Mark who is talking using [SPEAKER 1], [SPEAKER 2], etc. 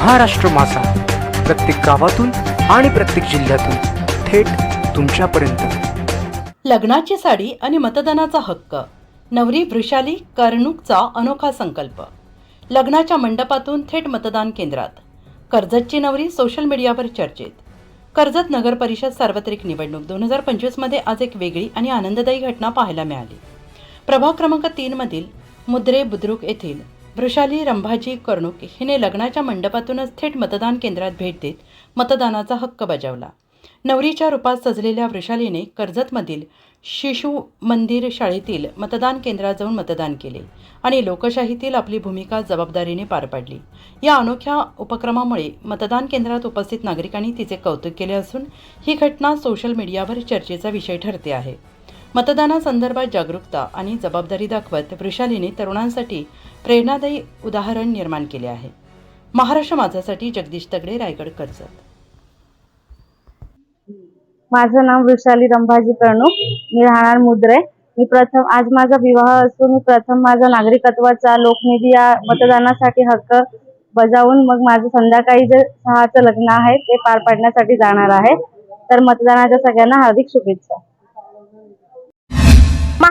[SPEAKER 1] महाराष्ट्र मासा प्रत्येक गावातून आणि प्रत्येक जिल्ह्यातून थेट तुमच्यापर्यंत.
[SPEAKER 2] लग्नाची साडी आणि मतदानाचा हक्क. नवरी वृषाली कर्णूकचा अनोखा संकल्प. लग्नाच्या मंडपातून थेट मतदान केंद्रात. कर्जतची नवरी सोशल मीडियावर चर्चेत. कर्जत नगर परिषद सार्वत्रिक निवडणूक दोन हजार पंचवीसमध्ये आज एक वेगळी आणि आनंददायी घटना पाहायला मिळाली. प्रभाग क्रमांक तीनमधील मुद्रे बुद्रुक येथील वृषाली रंभाजी कर्णुके हिने लग्नाच्या मंडपातूनच थेट मतदान केंद्रात भेट देत मतदानाचा हक्क बजावला. नवरीच्या रूपात सजलेल्या वृषालीने कर्जतमधील शिशु मंदिर शाळेतील मतदान केंद्रात जाऊन मतदान केले आणि लोकशाहीतील आपली भूमिका जबाबदारीने पार पाडली. या अनोख्या उपक्रमामुळे मतदान केंद्रात उपस्थित नागरिकांनी तिचे कौतुक केले असून ही घटना सोशल मीडियावर चर्चेचा विषय ठरते आहे. मतदानासंदर्भात जागरूकता आणि जबाबदारी दाखवत वृषालीने तरुणांसाठी प्रेरणादायी उदाहरण निर्माण केले आहे. महाराष्ट्र माझासाठी जगदीश तगडे रायगड कर्जत.
[SPEAKER 3] माझं नाव वृषाली रंभाजी प्रणूक मी राहणार मुद्रे. मी प्रथम आज माझा विवाह असून मी प्रथम माझा नागरिकत्वाचा लोकनिधी या मतदानासाठी हक्क बजावून मग माझं संध्याकाळी जे सहाचं लग्न आहे ते पार पाडण्यासाठी जाणार आहे. तर मतदानाच्या सगळ्यांना हार्दिक शुभेच्छा.